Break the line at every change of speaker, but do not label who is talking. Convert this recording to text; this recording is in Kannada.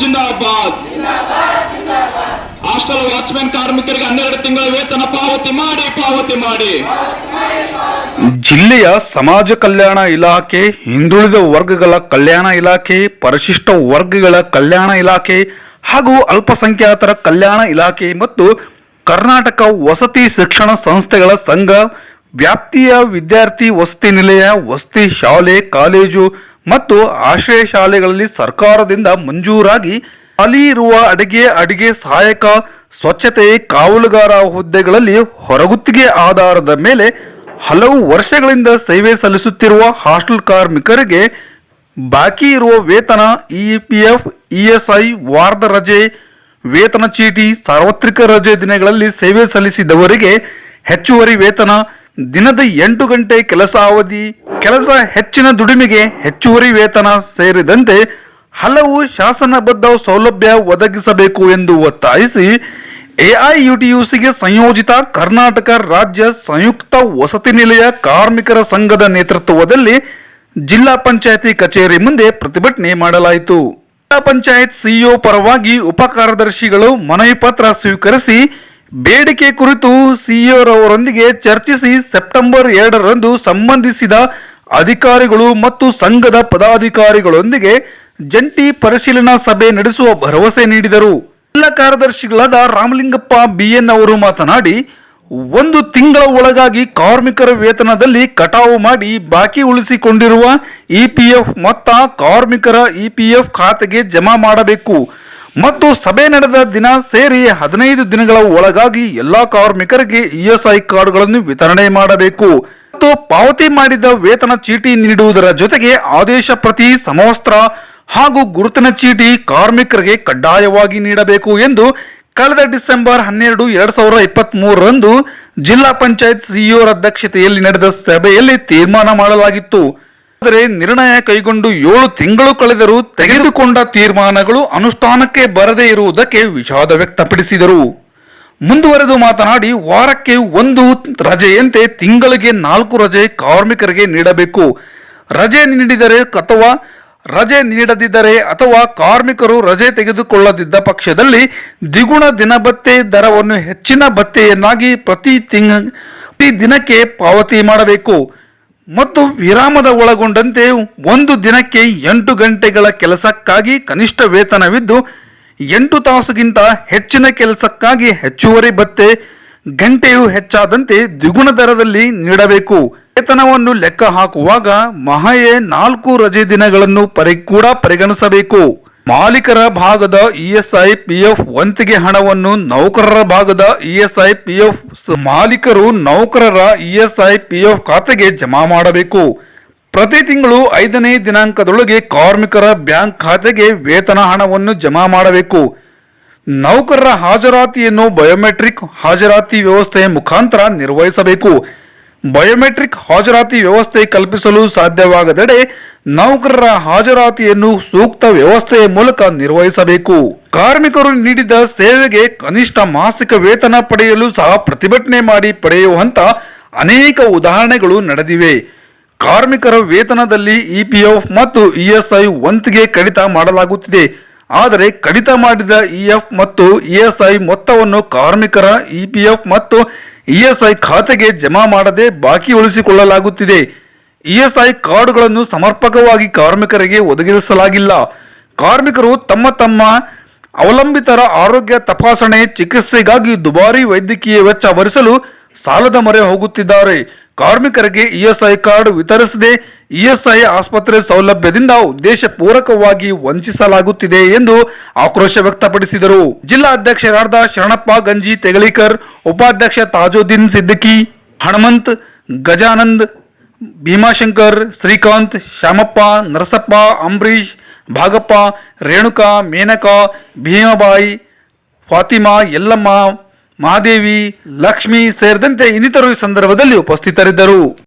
ಜಿಂದಾಬಾದ್. ಹಾಸ್ಟೆಲ್ ವಾಚ್ಮ್ಯಾನ್ ಕಾರ್ಮಿಕರಿಗೆ ಹನ್ನೆರಡು ತಿಂಗಳ ವೇತನ ಪಾವತಿ ಮಾಡಿ ಪಾವತಿ ಮಾಡಿ.
ಜಿಲ್ಲೆಯ ಸಮಾಜ ಕಲ್ಯಾಣ ಇಲಾಖೆ, ಹಿಂದುಳಿದ ವರ್ಗಗಳ ಕಲ್ಯಾಣ ಇಲಾಖೆ, ಪರಿಶಿಷ್ಟ ವರ್ಗಗಳ ಕಲ್ಯಾಣ ಇಲಾಖೆ ಹಾಗೂ ಅಲ್ಪಸಂಖ್ಯಾತರ ಕಲ್ಯಾಣ ಇಲಾಖೆ ಮತ್ತು ಕರ್ನಾಟಕ ವಸತಿ ಶಿಕ್ಷಣ ಸಂಸ್ಥೆಗಳ ಸಂಘ, ವ್ಯಾಪ್ತಿಯ ವಿದ್ಯಾರ್ಥಿ ವಸತಿ ನಿಲಯ, ವಸತಿ ಶಾಲೆ, ಕಾಲೇಜು ಮತ್ತು ಆಶ್ರಯ ಶಾಲೆಗಳಲ್ಲಿ ಸರ್ಕಾರದಿಂದ ಮಂಜೂರಾಗಿ ಖಾಲಿ ಇರುವ ಅಡಿಗೆ ಅಡಿಗೆ ಸಹಾಯಕ ಸ್ವಚ್ಛತೆ ಕಾವಲುಗಾರ ಹುದ್ದೆಗಳಲ್ಲಿ ಹೊರಗುತ್ತಿಗೆ ಆಧಾರದ ಮೇಲೆ ಹಲವು ವರ್ಷಗಳಿಂದ ಸೇವೆ ಸಲ್ಲಿಸುತ್ತಿರುವ ಹಾಸ್ಟೆಲ್ ಕಾರ್ಮಿಕರಿಗೆ ಬಾಕಿ ಇರುವ ವೇತನ ಇಪಿಎಫ್ ಇಎಸ್ಐ ವಾರದ ರಜೆ, ವೇತನ ಚೀಟಿ, ಸಾರ್ವತ್ರಿಕ ರಜೆ ದಿನಗಳಲ್ಲಿ ಸೇವೆ ಸಲ್ಲಿಸಿದವರಿಗೆ ಹೆಚ್ಚುವರಿ ವೇತನ ದಿನದ ಎಂಟು ಗಂಟೆ ಕೆಲಸ ಅವಧಿ, ಕೆಲಸ ಹೆಚ್ಚಿನ ದುಡಿಮೆಗೆ ಹೆಚ್ಚುವರಿ ವೇತನ ಸೇರಿದಂತೆ ಹಲವು ಶಾಸನಬದ್ಧ ಸೌಲಭ್ಯ ಒದಗಿಸಬೇಕು ಎಂದು ಒತ್ತಾಯಿಸಿ ಎಐಯುಟಿಯುಸಿಗೆ ಸಂಯೋಜಿತ ಕರ್ನಾಟಕ ರಾಜ್ಯ ಸಂಯುಕ್ತ ವಸತಿ ನಿಲಯ ಕಾರ್ಮಿಕರ ಸಂಘದ ನೇತೃತ್ವದಲ್ಲಿ ಜಿಲ್ಲಾ ಪಂಚಾಯತಿ ಕಚೇರಿ ಮುಂದೆ ಪ್ರತಿಭಟನೆ ಮಾಡಲಾಯಿತು. ಜಿಲ್ಲಾ ಪಂಚಾಯತ್ ಸಿಇಒ ಪರವಾಗಿ ಉಪ ಕಾರ್ಯದರ್ಶಿಗಳು ಮನವಿ ಪತ್ರ ಸ್ವೀಕರಿಸಿ ಬೇಡಿಕೆ ಕುರಿತು ಸಿಇಒರವರೊಂದಿಗೆ ಚರ್ಚಿಸಿ ಸೆಪ್ಟೆಂಬರ್ ಎರಡರಂದು ಸಂಬಂಧಿಸಿದ ಅಧಿಕಾರಿಗಳು ಮತ್ತು ಸಂಘದ ಪದಾಧಿಕಾರಿಗಳೊಂದಿಗೆ ಜಂಟಿ ಪರಿಶೀಲನಾ ಸಭೆ ನಡೆಸುವ ಭರವಸೆ ನೀಡಿದರು. ಜಿಲ್ಲಾ ಕಾರ್ಯದರ್ಶಿಗಳಾದ ರಾಮಲಿಂಗಪ್ಪ ಬಿಎನ್ ಅವರು ಮಾತನಾಡಿ, ಒಂದು ತಿಂಗಳ ಒಳಗಾಗಿ ಕಾರ್ಮಿಕರ ವೇತನದಲ್ಲಿ ಕಟಾವು ಮಾಡಿ ಬಾಕಿ ಉಳಿಸಿಕೊಂಡಿರುವ ಇಪಿಎಫ್ ಮೊತ್ತ ಕಾರ್ಮಿಕರ ಇಪಿಎಫ್ ಖಾತೆಗೆ ಜಮಾ ಮಾಡಬೇಕು. ಮತ್ತು ಸಭೆ ನಡೆದ ದಿನ ಸೇರಿ ಹದಿನೈದು ದಿನಗಳ ಒಳಗಾಗಿ ಎಲ್ಲಾ ಕಾರ್ಮಿಕರಿಗೆ ಇಎಸ್ಐ ಕಾರ್ಡ್ಗಳನ್ನು ವಿತರಣೆ ಮಾಡಬೇಕು. ಮತ್ತು ಪಾವತಿ ಮಾಡಿದ ವೇತನ ಚೀಟಿ ನೀಡುವುದರ ಜೊತೆಗೆ ಆದೇಶ ಪ್ರತಿ ಸಮವಸ್ತ್ರ ಹಾಗೂ ಗುರುತಿನ ಚೀಟಿ ಕಾರ್ಮಿಕರಿಗೆ ಕಡ್ಡಾಯವಾಗಿ ನೀಡಬೇಕು ಎಂದು ಕಳೆದ ಡಿಸೆಂಬರ್ ಹನ್ನೆರಡು ಎರಡ್ ಸಾವಿರದ ಇಪ್ಪತ್ತ್ ಮೂರರಂದು ಜಿಲ್ಲಾ ಪಂಚಾಯತ್ ಸಿಇಒರ ಅಧ್ಯಕ್ಷತೆಯಲ್ಲಿ ನಡೆದ ಸಭೆಯಲ್ಲಿ ತೀರ್ಮಾನ ಮಾಡಲಾಗಿತ್ತು. ಆದರೆ ನಿರ್ಣಯ ಕೈಗೊಂಡು ಏಳು ತಿಂಗಳು ಕಳೆದರೂ ತೆಗೆದುಕೊಂಡ ತೀರ್ಮಾನಗಳು ಅನುಷ್ಠಾನಕ್ಕೆ ಬರದೇ ಇರುವುದಕ್ಕೆ ವಿಷಾದ ವ್ಯಕ್ತಪಡಿಸಿದರು. ಮುಂದುವರೆದು ಮಾತನಾಡಿ, ವಾರಕ್ಕೆ ಒಂದು ರಜೆಯಂತೆ ತಿಂಗಳಿಗೆ ನಾಲ್ಕು ರಜೆ ಕಾರ್ಮಿಕರಿಗೆ ನೀಡಬೇಕು. ರಜೆ ನೀಡಿದರೆ ಅಥವಾ ರಜೆ ನೀಡದಿದ್ದರೆ ಅಥವಾ ಕಾರ್ಮಿಕರು ರಜೆ ತೆಗೆದುಕೊಳ್ಳದಿದ್ದ ಪಕ್ಷದಲ್ಲಿ ದ್ವಿಗುಣ ದಿನಭತ್ತೆ ದರವನ್ನು ಹೆಚ್ಚಿನ ಭತ್ತೆಯನ್ನಾಗಿ ಪ್ರತಿ ತಿಂಗ, ಪ್ರತಿ ದಿನಕ್ಕೆ ಪಾವತಿ ಮಾಡಬೇಕು. ಮತ್ತು ವಿರಾಮದ ಒಳಗೊಂಡಂತೆ ಒಂದು ದಿನಕ್ಕೆ ಎಂಟು ಗಂಟೆಗಳ ಕೆಲಸಕ್ಕಾಗಿ ಕನಿಷ್ಠ ವೇತನವಿದ್ದು, ಎಂಟು ತಾಸುಗಿಂತ ಹೆಚ್ಚಿನ ಕೆಲಸಕ್ಕಾಗಿ ಹೆಚ್ಚುವರಿ ಭತ್ತೆ ಗಂಟೆಯು ಹೆಚ್ಚಾದಂತೆ ದ್ವಿಗುಣ ದರದಲ್ಲಿ ನೀಡಬೇಕು. ವೇತನವನ್ನು ಲೆಕ್ಕ ಹಾಕುವಾಗ ಮಹಾಯೆ ನಾಲ್ಕು ರಜೆ ದಿನಗಳನ್ನು ಪರಿ, ಕೂಡ ಪರಿಗಣಿಸಬೇಕು. ಮಾಲೀಕರ ಭಾಗದ ಇಎಸ್ಐ ಪಿಎಫ್ ವಂತಿಗೆ ಹಣವನ್ನು ನೌಕರರ ಭಾಗದ ಇಎಸ್ಐ ಪಿಎಫ್ ಮಾಲೀಕರು ನೌಕರರ ಇಎಸ್ಐ ಪಿಎಫ್ ಖಾತೆಗೆ ಜಮಾ ಮಾಡಬೇಕು. ಪ್ರತಿ ತಿಂಗಳು ಐದನೇ ದಿನಾಂಕದೊಳಗೆ ಕಾರ್ಮಿಕರ ಬ್ಯಾಂಕ್ ಖಾತೆಗೆ ವೇತನ ಹಣವನ್ನು ಜಮಾ ಮಾಡಬೇಕು. ನೌಕರರ ಹಾಜರಾತಿಯನ್ನು ಬಯೋಮೆಟ್ರಿಕ್ ಹಾಜರಾತಿ ವ್ಯವಸ್ಥೆಯ ಮುಖಾಂತರ ನಿರ್ವಹಿಸಬೇಕು. ಬಯೋಮೆಟ್ರಿಕ್ ಹಾಜರಾತಿ ವ್ಯವಸ್ಥೆ ಕಲ್ಪಿಸಲು ಸಾಧ್ಯವಾಗದೆಡೆ ನೌಕರರ ಹಾಜರಾತಿಯನ್ನು ಸೂಕ್ತ ವ್ಯವಸ್ಥೆಯ ಮೂಲಕ ನಿರ್ವಹಿಸಬೇಕು. ಕಾರ್ಮಿಕರು ನೀಡಿದ ಸೇವೆಗೆ ಕನಿಷ್ಠ ಮಾಸಿಕ ವೇತನ ಪಡೆಯಲು ಸಹ ಪ್ರತಿಭಟನೆ ಮಾಡಿ ಪಡೆಯುವಂತ ಅನೇಕ ಉದಾಹರಣೆಗಳು ನಡೆದಿವೆ. ಕಾರ್ಮಿಕರ ವೇತನದಲ್ಲಿ ಇಪಿಎಫ್ ಮತ್ತು ಇಎಸ್ಐ ವಂತಿಗೆ ಕಡಿತ ಮಾಡಲಾಗುತ್ತಿದೆ. ಆದರೆ ಕಡಿತ ಮಾಡಿದ ಇಎಫ್ ಮತ್ತು ಇಎಸ್ಐ ಮೊತ್ತವನ್ನು ಕಾರ್ಮಿಕರ ಇಪಿಎಫ್ ಮತ್ತು ಇಎಸ್ಐ ಖಾತೆಗೆ ಜಮಾ ಮಾಡದೆ ಬಾಕಿ ಉಳಿಸಿಕೊಳ್ಳಲಾಗುತ್ತಿದೆ. ಇಎಸ್ಐ ಕಾರ್ಡ್ಗಳನ್ನು ಸಮರ್ಪಕವಾಗಿ ಕಾರ್ಮಿಕರಿಗೆ ಒದಗಿಸಲಾಗಿಲ್ಲ. ಕಾರ್ಮಿಕರು ತಮ್ಮ ತಮ್ಮ ಅವಲಂಬಿತರ ಆರೋಗ್ಯ ತಪಾಸಣೆ, ಚಿಕಿತ್ಸೆಗಾಗಿ ದುಬಾರಿ ವೈದ್ಯಕೀಯ ವೆಚ್ಚ ಭರಿಸಲು ಸಾಲದ ಮೊರೆ ಹೋಗುತ್ತಿದ್ದಾರೆ. ಕಾರ್ಮಿಕರಿಗೆ ಇಎಸ್ಐ ಕಾರ್ಡ್ ವಿತರಿಸದೆ ಇಎಸ್ಐ ಆಸ್ಪತ್ರೆ ಸೌಲಭ್ಯದಿಂದ ಉದ್ದೇಶಪೂರ್ವಕವಾಗಿ ವಂಚಿಸಲಾಗುತ್ತಿದೆ ಎಂದು ಆಕ್ರೋಶ ವ್ಯಕ್ತಪಡಿಸಿದರು. ಜಿಲ್ಲಾ ಅಧ್ಯಕ್ಷರಾದ ಶರಣಪ್ಪ ಗಂಜಿ ತೆಗಳಿಕರ್ ಉಪಾಧ್ಯಕ್ಷ ತಾಜುದ್ದೀನ್ ಸಿದ್ದಿಕಿ ಹನುಮಂತ್ ಗಜಾನಂದ್, ಭೀಮಾಶಂಕರ್, ಶ್ರೀಕಾಂತ್, ಶ್ಯಾಮಪ್ಪ, ನರಸಪ್ಪ ಅಂಬರೀಶ್ ಭಾಗಪ್ಪ, ರೇಣುಕಾ, ಮೇನಕಾ, ಭೀಮಬಾಯಿ, ಫಾತಿಮಾ, ಯಲ್ಲಮ್ಮ ಮಹಾದೇವಿ ಲಕ್ಷ್ಮಿ ಸೇರಿದಂತೆ ಇನ್ನಿತರು ಈ ಸಂದರ್ಭದಲ್ಲಿ ಉಪಸ್ಥಿತರಿದ್ದರು.